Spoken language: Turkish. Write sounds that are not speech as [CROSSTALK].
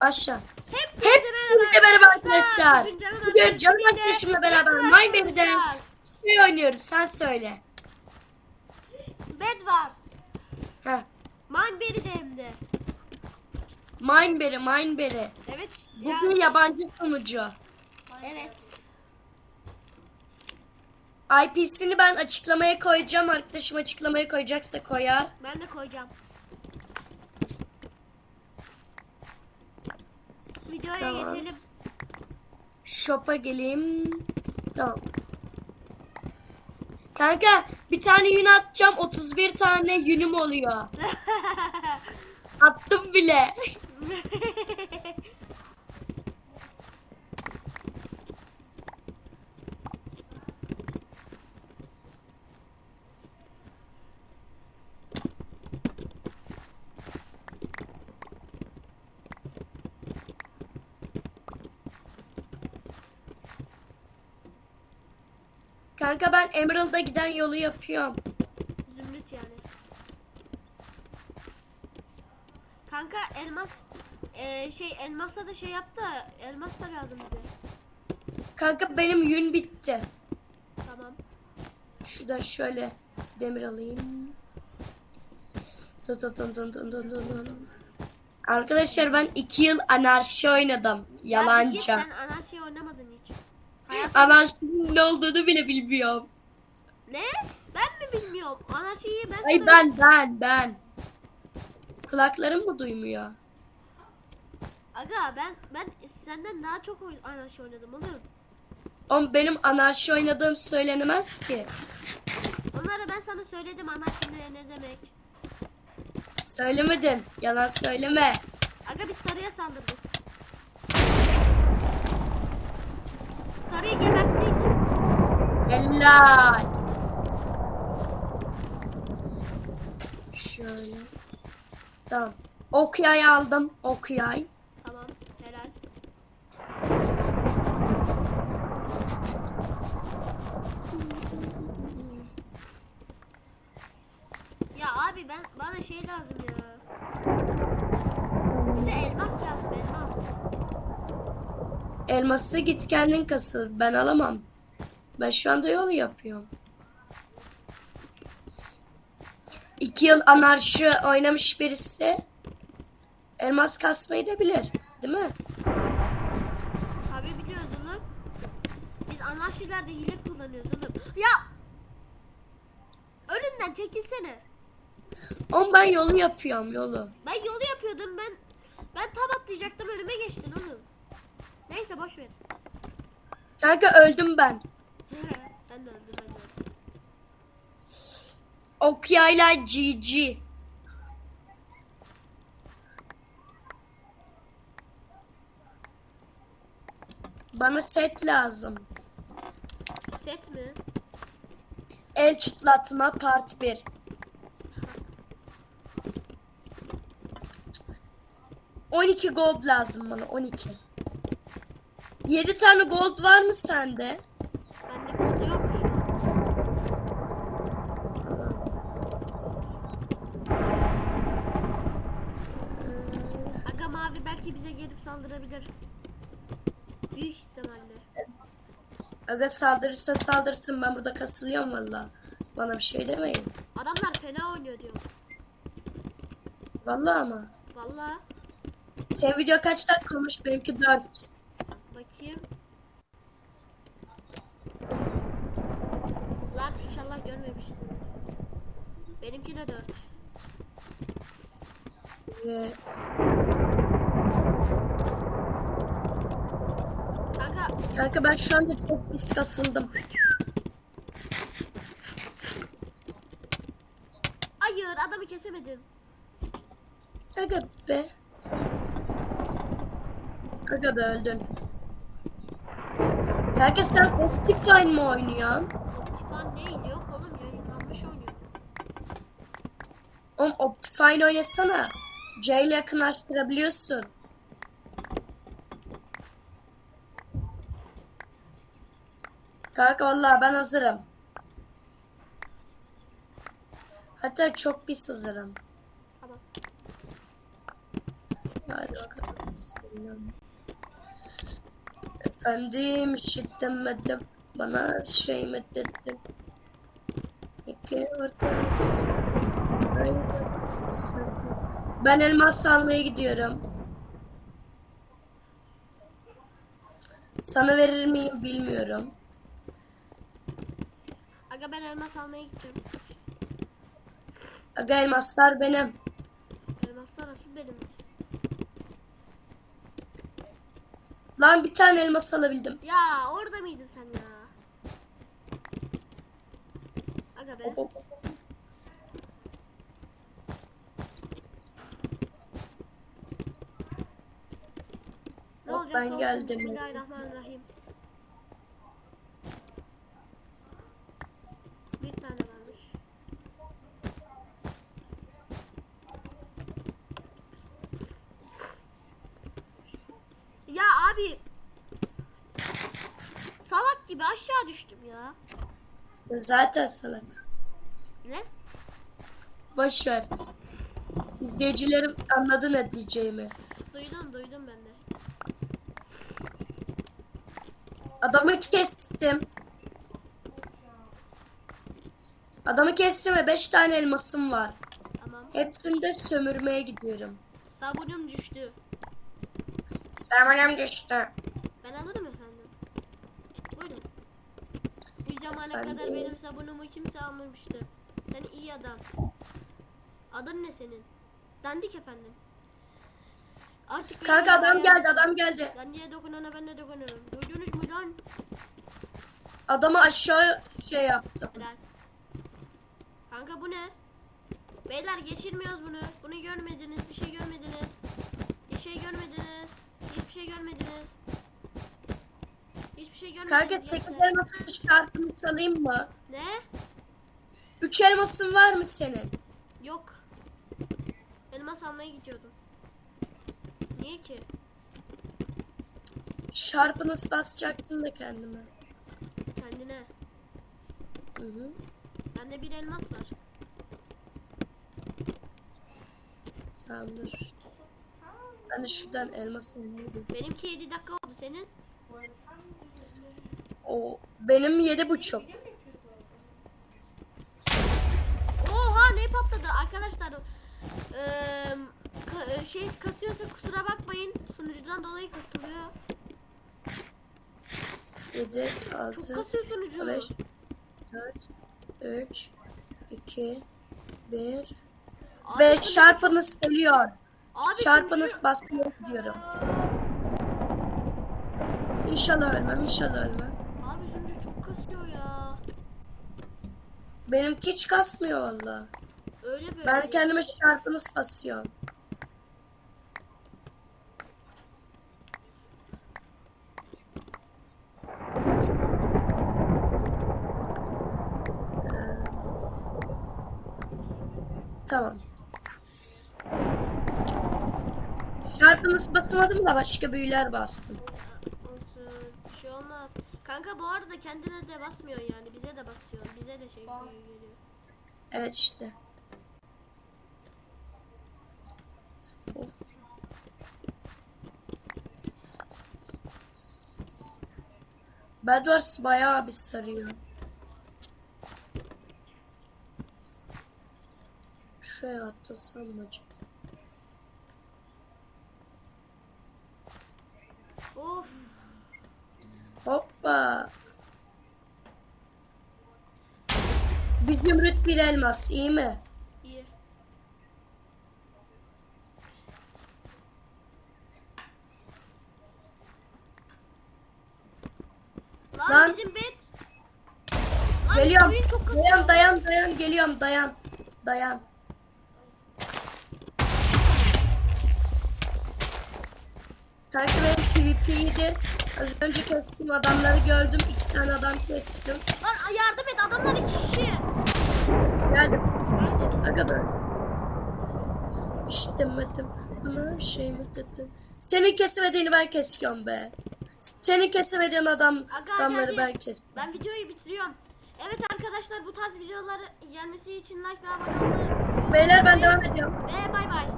Aşağı. Hepinize Hepinize merhaba arkadaşlar. Bugün Can Bugün Can arkadaşımla beraber oynayacağız. şey oynuyoruz. Sen söyle. Bedwars. Heh. Mineberry'de hem de. Mineberry, Mineberry. Evet. Bugün ya- yabancı sunucu. Evet. IP'sini ben açıklamaya koyacağım. Arkadaşım açıklamaya koyacaksa koyar. Ben de koyacağım. Videoya Tamam. geçelim. Shop'a geleyim. Tamam. Kanka bir tane yün atacağım. 31 tane yünüm oluyor. [LAUGHS] Attım bile. [LAUGHS] Kanka ben Emerald'a giden yolu yapıyorum. Zümrüt yani. Kanka elmas eee, şey elmasla da şey yaptı. Elmas da lazım bize. Kanka benim yün bitti. Tamam. Şuradan şöyle demir alayım. Tun tun tun tun tun tun tun. Arkadaşlar ben iki yıl anarşi oynadım. Ya Yiğit, Yalancı. sen anarşi oynamadın hiç. Anarşinin ne olduğunu bile bilmiyorum. Ne? Ben mi bilmiyorum? Anarşiyi ben Ay ben ben ben. Kulaklarım mı duymuyor? Aga ben ben senden daha çok oy- anarşi oynadım oğlum. Oğlum benim anarşi oynadığım söylenemez ki. Onları ben sana söyledim anarşi ne, ne demek. Söylemedin. Yalan söyleme. Aga biz sarıya saldırdık. Sarıyı geberttik. Helal. Şöyle. Tamam. Ok yay aldım. Ok yay. Tamam helal. Ya abi ben bana şey lazım ya. Bize elmas lazım elmas. Elması git kendin kasıl. Ben alamam. Ben şu anda yol yapıyorum. İki yıl anarşi oynamış birisi elmas kasmayı da bilir. Değil mi? Abi biliyoruz oğlum. Biz anarşilerde hile kullanıyoruz oğlum. Ya! Önümden çekilsene. Oğlum ben yolu yapıyorum yolu. Ben yolu yapıyordum ben. Ben tam atlayacaktım önüme geçtin oğlum. Neyse boş ver. Kanka öldüm ben. Sen de öldün ben de öldüm. Ok yayla GG. Bana set lazım. Set mi? El çıtlatma part 1. ...12 gold lazım bana 12. 7 tane gold var mı sende? Bende kod yok şu an. Aga mavi belki bize gelip saldırabilir. Büyük ihtimalle. Aga saldırırsa saldırsın ben burada kasılıyorum valla. Bana bir şey demeyin. Adamlar fena oynuyor diyor. Valla ama. Vallahi Sen video kaç dakika olmuş? Benimki 4. bakayım. Lan inşallah görmemiştim. Benimki de 4. Ve Kanka kanka ben şu anda çok pis kasıldım. hayır adamı kesemedim. Aga be. Aga be öldün. Kanka sen Optifine mi oynuyorsun? Optifan değil yok oğlum yayınlanmış oynuyor. Oğlum Optifine oynasana. C ile yakınlaştırabiliyorsun. Kanka vallahi ben hazırım. Hatta çok pis hazırım. Tamam. Hadi bakalım. Efendim işitemedim. Bana şey mi dedin? Peki ortağız. Ben elmas almaya gidiyorum. Sana verir miyim bilmiyorum. Aga ben elmas almaya gideceğim. Aga elmaslar benim. Elmaslar asıl benim. Lan bir tane elmas alabildim. Ya orada mıydın sen ya? Aga be. Hop, hop, hop. Ne olacak? ben geldim. Bismillahirrahmanirrahim. Bir tane varmış. Ya abi salak gibi aşağı düştüm ya. Zaten salaksın. Ne? Boş ver. İzleyicilerim anladı ne diyeceğimi. Duydum duydum ben de. Adamı kestim. Adamı kestim ve 5 tane elmasım var. Tamam. Hepsini de sömürmeye gidiyorum. Sabunum düştü. Sermayem düştü. Ben alırım efendim. Buyurun. Bu zamana Efendim? kadar benim sabunumu kimse almamıştı. Sen iyi adam. Adın ne senin? Dandik efendim. Artık Kanka adam geldi adam geldi. Dandiye dokunana ben de dokunurum. Duydunuz mu lan? Adamı aşağı şey yaptım. Helal. Kanka bu ne? Beyler geçirmiyoruz bunu. Bunu görmediniz. Bir şey görmediniz. Bir şey görmediniz. Hiçbir şey görmediniz. Hiçbir şey görmediniz. Kanka 8 gençler. elmasın şartını salayım mı? Ne? 3 elmasın var mı senin? Yok. Elmas almaya gidiyordum. Niye ki? Şarpını basacaktım da kendime. Kendine. Hı hı. Bende bir elmas var. Tamamdır. Ben de şuradan elmasını neydi? Benimki 7 dakika oldu senin. O benim yedi buçuk. Oha ne patladı arkadaşlar. Eee ka- şey kasıyorsa kusura bakmayın. Sunucudan dolayı kasılıyor. Yedi, Çok altı, kasıyor sunucu. 5, 4, 3, 2, 1 Abi ve sunucu- çarpınız geliyor. Abi Çarpınız sunucu- basmaya gidiyorum. İnşallah ölmem, inşallah ölmem. Abi sunucu çok kasıyor ya. Benimki hiç kasmıyor valla. Öyle böyle. Ben kendime çarpınız basıyorum. Ee, Tamam. Şarpınız basamadım da başka büyüler bastım. Olsun. Bir şey olmaz. Kanka bu arada kendine de basmıyor yani. Bize de basıyor. Bize de şey geliyor. Evet işte. Of. Bedwars bayağı bir sarıyor. Şuraya atlasam mı acaba? Of. Hoppa. Bir zümrüt bir elmas iyi mi? iyi. Lan, Lan. bizim bet. Lan Geliyorum. oyun çok kasıyor. Dayan dayan dayan geliyorum dayan. Dayan. Kanka benim PvP iyidir. Az önce kestim adamları gördüm. iki tane adam kestim. Lan yardım et adamlar iki kişi. Geldim. Aga ben. İşitemedim. Bana şey mi dedin? Senin kesemediğini ben kesiyorum be. Senin kesemediğin adam, Aga, adamları ben kesiyorum. Ben videoyu bitiriyorum. Evet arkadaşlar bu tarz videolar gelmesi için like ve abone olmayı Beyler ben devam ediyorum. ve bay bay.